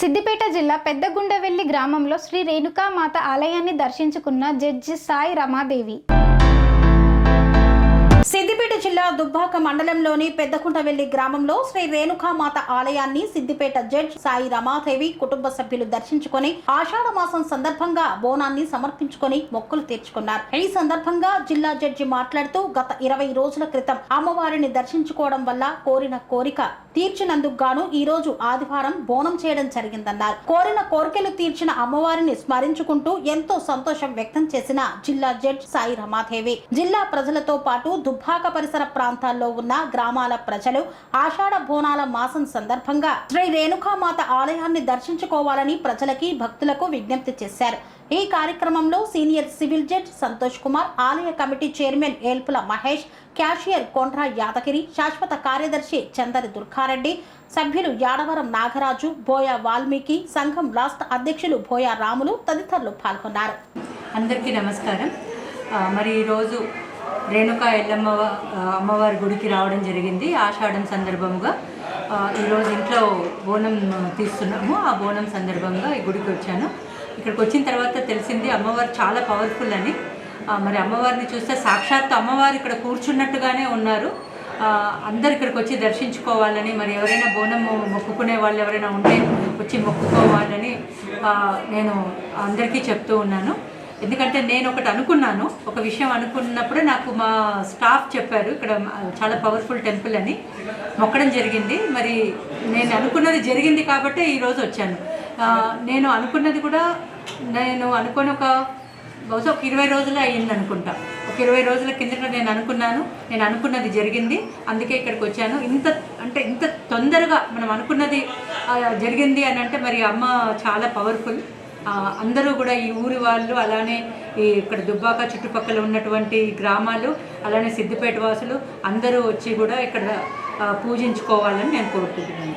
సిద్దిపేట జిల్లా పెద్దగుండవెల్లి గ్రామంలో శ్రీ రేణుకామాత ఆలయాన్ని దర్శించుకున్న జడ్జి సాయి రమాదేవి జిల్లా దుబ్బాక మండలంలోని పెద్దకుంటవెల్లి గ్రామంలో శ్రీ రేణుకామాత ఆలయాన్ని సిద్దిపేట జడ్జ్ సాయి రమాదేవి కుటుంబ సభ్యులు దర్శించుకుని ఆషాఢ మాసం సందర్భంగా బోనాన్ని సమర్పించుకుని మొక్కులు తీర్చుకున్నారు ఈ సందర్భంగా జిల్లా జడ్జి మాట్లాడుతూ గత ఇరవై రోజుల క్రితం అమ్మవారిని దర్శించుకోవడం వల్ల కోరిన కోరిక తీర్చినందుకు గాను ఈ రోజు ఆదివారం బోనం చేయడం జరిగిందన్నారు కోరిన కోరికలు తీర్చిన అమ్మవారిని స్మరించుకుంటూ ఎంతో సంతోషం వ్యక్తం చేసిన జిల్లా జడ్జ్ సాయి రమాదేవి జిల్లా ప్రజలతో పాటు దుబ్బాక పరిస్థితి పరిసర ప్రాంతాల్లో ఉన్న గ్రామాల ప్రజలు ఆషాఢ బోనాల మాసం సందర్భంగా శ్రీ రేణుకామాత ఆలయాన్ని దర్శించుకోవాలని ప్రజలకి భక్తులకు విజ్ఞప్తి చేశారు ఈ కార్యక్రమంలో senior civil judge Santosh Kumar ఆలయ committee chairman Elpula Mahesh cashier Kondra Yadagiri శాశ్వత కార్యదర్శి చందరి దుర్గారెడ్డి సభ్యులు యాడవరం నాగరాజు బోయ వాల్మీకి సంఘం రాష్ట్ర అధ్యక్షులు బోయ రాములు తదితరులు పాల్గొన్నారు అందరికీ నమస్కారం మరి ఈరోజు రేణుకా ఎల్లమ్మ అమ్మవారి గుడికి రావడం జరిగింది ఆషాఢం సందర్భంగా ఈరోజు ఇంట్లో బోనం తీస్తున్నాము ఆ బోనం సందర్భంగా ఈ గుడికి వచ్చాను ఇక్కడికి వచ్చిన తర్వాత తెలిసింది అమ్మవారు చాలా పవర్ఫుల్ అని మరి అమ్మవారిని చూస్తే సాక్షాత్తు అమ్మవారు ఇక్కడ కూర్చున్నట్టుగానే ఉన్నారు అందరు ఇక్కడికి వచ్చి దర్శించుకోవాలని మరి ఎవరైనా బోనం మొక్కుకునే వాళ్ళు ఎవరైనా ఉంటే వచ్చి మొక్కుకోవాలని నేను అందరికీ చెప్తూ ఉన్నాను ఎందుకంటే నేను ఒకటి అనుకున్నాను ఒక విషయం అనుకున్నప్పుడే నాకు మా స్టాఫ్ చెప్పారు ఇక్కడ చాలా పవర్ఫుల్ టెంపుల్ అని మొక్కడం జరిగింది మరి నేను అనుకున్నది జరిగింది కాబట్టి ఈరోజు వచ్చాను నేను అనుకున్నది కూడా నేను అనుకోని ఒక బహుశా ఒక ఇరవై రోజులు అయ్యింది అనుకుంటా ఒక ఇరవై రోజుల కిందట నేను అనుకున్నాను నేను అనుకున్నది జరిగింది అందుకే ఇక్కడికి వచ్చాను ఇంత అంటే ఇంత తొందరగా మనం అనుకున్నది జరిగింది అని అంటే మరి అమ్మ చాలా పవర్ఫుల్ అందరూ కూడా ఈ ఊరి వాళ్ళు అలానే ఈ ఇక్కడ దుబ్బాక చుట్టుపక్కల ఉన్నటువంటి గ్రామాలు అలానే సిద్దిపేట వాసులు అందరూ వచ్చి కూడా ఇక్కడ పూజించుకోవాలని నేను కోరుకుంటున్నాను